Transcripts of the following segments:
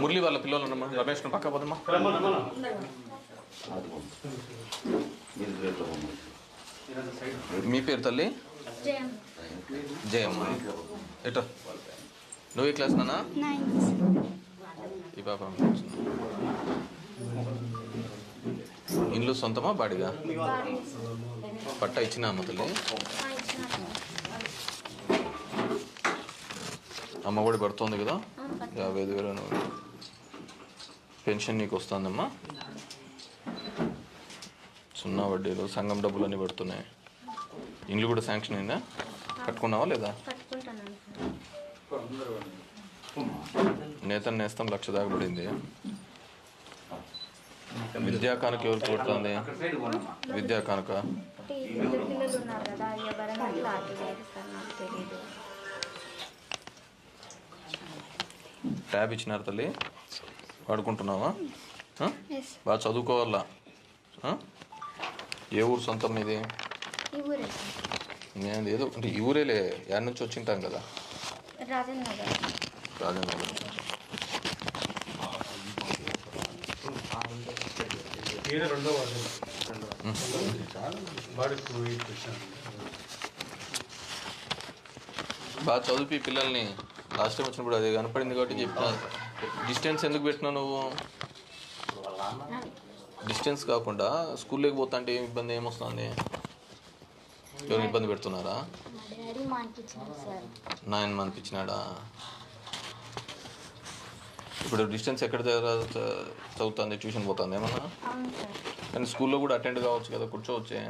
మురళి వాళ్ళ పిల్లలు ఉన్నమ్మా రమేష్ పక్క పోదమ్మా. మీ పేరు తల్లి? జయం జయమ్మ. ఎట? నువ్వు ఏ క్లాస్ నానా ఈ పాప ఇల్లు సొంతమా బాడిగా. పట్ట ఇచ్చిన అమ్మ తల్లి? అమ్మ కూడా పడుతుంది కదా? యాభై ఐదు వేలు. పెన్షన్ నీకు వస్తుందమ్మా. సున్నా వడ్డీలు సంఘం డబ్బులు అన్నీ పడుతున్నాయి. ఇండ్లు కూడా శాంక్షన్ అయిందా? కట్టుకున్నావా లేదా? నేతన్ నేస్తం లక్ష దాకా పడింది. విద్యా కానుక ఎవరికి పడుతుంది విద్యా కానుక ట్యాబ్ ఇచ్చినారు తల్లి. వాడుకుంటున్నావా? బాగా చదువుకోవాలా? ఏ ఊరు సొంతం ఇది ఈ ఊరే. సార్ నేను ఏదో అంటే ఈ ఊరేలే యాడ్ నుంచి వచ్చింటాం కదా? రాజేంద్ర నగర్ రాజేంద్ర నగర్. ఈయన రెండో వాడు వాడికి పోయి వచ్చాను బాగా చదివి పిల్లల్ని. లాస్ట్ టైం వచ్చినప్పుడు అది కనపడింది కాబట్టి చెప్పిన. డిస్టెన్స్ ఎందుకు పెట్టినావు నువ్వు? డిస్టెన్స్ కాకుండా స్కూల్లోకి పోతా అంటే ఏం ఇబ్బంది ఏమొస్తుంది ఎవరు ఇబ్బంది పెడుతున్నారా? నైన్ మంత్ ఇచ్చినాడా ఇప్పుడు డిస్టెన్స్ ఎక్కడ చదువుతుంది ట్యూషన్ పోతుంది ఏమన్నా? కానీ స్కూల్లో కూడా అటెండ్ కావచ్చు కదా కూర్చోవచ్చే.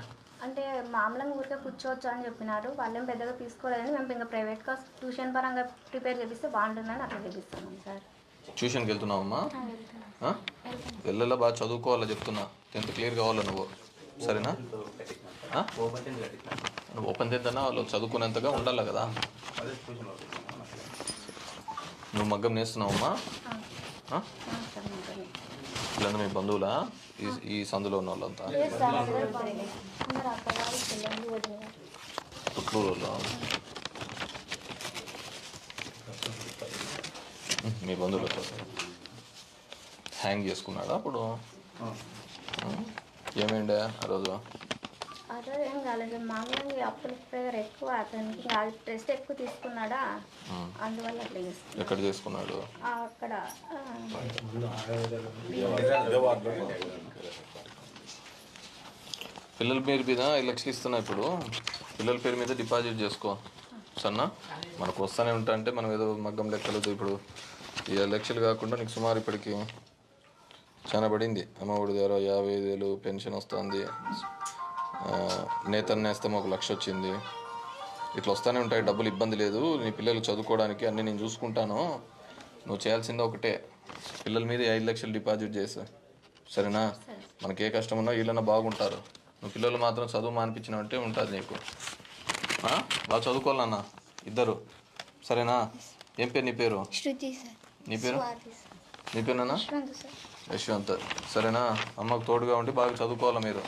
అంటే మామూలుగా ఊరికే కూర్చోవచ్చు అని చెప్పినారు. వాళ్ళేం పెద్దగా తీసుకోలేదని మేము ఇంకా ప్రైవేట్గా ట్యూషన్ పరంగా ప్రిపేర్ చేపిస్తే బాగుంటుందని అట్లా చేపిస్తున్నాం సార్. ట్యూషన్కి వెళ్తున్నావమ్మా? వెళ్ళేలా? బాగా చదువుకోవాలా చెప్తున్నా. టెన్త్ క్లియర్ కావాలా నువ్వు? సరేనా? ఓపెన్ తెద్దన్నా వాళ్ళు చదువుకునేంతగా ఉండాలి కదా? నువ్వు మగ్గం నేస్తున్నావమ్మా? వీళ్ళంతా మీ బంధువులా? ఈ ఈ సందులో ఉన్న వాళ్ళంతా మీ బంధువులతో హ్యాంగ్ చేసుకున్నాడా అప్పుడు? ఏమైండే ఆ రోజు? అదే ఏం కాలేదు. మామూలుగా అప్పుల ప్రేయర్ ఎక్కువ అతనికి టెస్ట్ ఎక్కువ తీసుకున్నాడా? అందువల్ల అట్లా చేస్తుంది ఎక్కడ చేసుకున్నాడు? అక్కడ పిల్లల పేరు మీద ఐదు లక్షలు ఇస్తున్నా ఇప్పుడు. పిల్లల పేరు మీద డిపాజిట్ చేసుకో. సన్నా మనకు వస్తూనే ఉంటా అంటే మనం ఏదో మగ్గం లెక్కలు ఇప్పుడు ఈ లక్షలు కాకుండా నీకు సుమారు ఇప్పటికి చాలా పడింది. అమ్మఒడి ద్వారా యాభై ఐదు వేలు పెన్షన్ వస్తుంది. నేతన్ నేస్తం ఒక లక్ష వచ్చింది. ఇట్లా వస్తూనే ఉంటాయి డబ్బులు ఇబ్బంది లేదు. నీ పిల్లలు చదువుకోవడానికి అన్నీ నేను చూసుకుంటాను. నువ్వు చేయాల్సింది ఒకటే. పిల్లల మీద ఐదు లక్షలు డిపాజిట్ చేసా. సరేనా? మనకి ఏ కష్టం ఉన్నా వీళ్ళన్నా బాగుంటారు. నువ్వు పిల్లలు మాత్రం చదువు మానిపించినట్టే ఉంటుంది నీకు? బాగా చదువుకోవాలన్నా. ఇద్దరు. సరేనా? ఏం పేరు నీ పేరు? నీ పేరు? నీ పేరునా? యశ్వంత్. సరేనా? అమ్మకు తోడుగా ఉండి బాగా చదువుకోవాలా మీరు?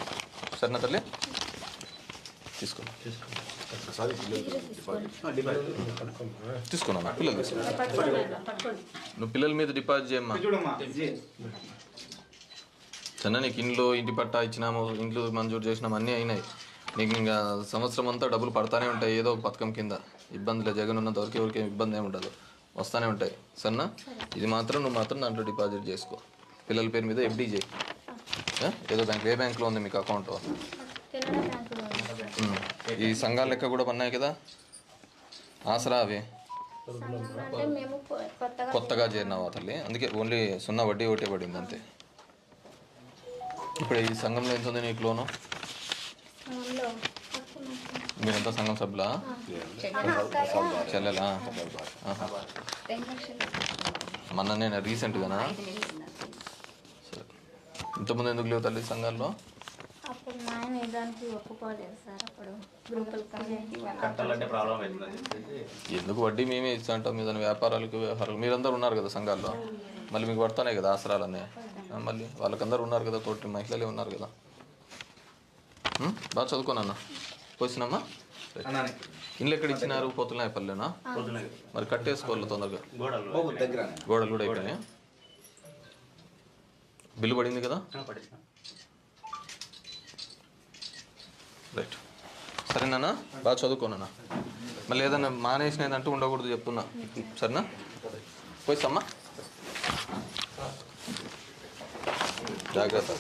సరేనా తల్లి? తీసుకో తీసుకున్నా పిల్లలు తీసుకో నువ్వు పిల్లల మీద డిపాజిట్ చేయమ్మా. చిన్న నీకు ఇంట్లో ఇంటి పట్టా ఇచ్చినాము ఇంట్లో మంజూరు చేసినాము అన్నీ అయినాయి. నీకు ఇంకా సంవత్సరం అంతా డబ్బులు పడతానే ఉంటాయి ఏదో ఒక పథకం కింద. ఇబ్బంది లేదు జగన్ ఉన్నంత వరకు ఎవరికి ఇబ్బంది ఏమి ఉండదు. వస్తానే ఉంటాయి. సరేనా? ఇది మాత్రం నువ్వు మాత్రం దాంట్లో డిపాజిట్ చేసుకో. పిల్లల పేరు మీద ఎఫ్డీ చేయి? ఏదో బ్యాంక్ ఏ బ్యాంక్లో ఉంది మీకు అకౌంట్ ఈ సంఘాల లెక్క కూడా ఉన్నాయి కదా? ఆసరా అవి? కొత్తగా కొత్తగా చేరినావా తల్లి? అందుకే ఓన్లీ సున్నా వడ్డీ ఒకటే పడింది అంతే. ఇప్పుడు ఈ సంఘంలో ఎంత ఉంది నీకు లోను? మీరంతా సంఘం సభ్యులా? చెల్లెలా? ఆహా. మొన్న నేను రీసెంట్గానా? సరే. ఇంతకుముందు ఎందుకు లేవు తల్లి సంఘాల్లో? దానికి ఒప్పుకోలేదు సార్ అప్పుడు. ఎందుకు వడ్డీ మేమే ఇస్తాంటాం? మీద వ్యాపారాలకు వ్యవహారాలు మీరందరూ ఉన్నారు కదా సంఘాల్లో. మళ్ళీ మీకు పడతానే కదా ఆసరాలన్నీ? మళ్ళీ వాళ్ళకందరూ ఉన్నారు కదా తోటి మహిళలే ఉన్నారు కదా? బాగా చదువుకోనన్నా పోసినమ్మా ఇల్లు ఎక్కడ ఇచ్చినారు? పోతులనాయపల్లినా పొద్దున మరి కట్టేసుకోవాలి తొందరగా. గోడలు. గోడలు కూడా అయిపోయినాయి? బిల్లు పడింది కదా? రైట్ సరేనా బాగా చదువుకోనన్నా మళ్ళీ ఏదైనా మానేసినదంటూ ఉండకూడదు చెప్తున్నా. సరేనా? పోయిస్తామ్మా జాగ్రత్త.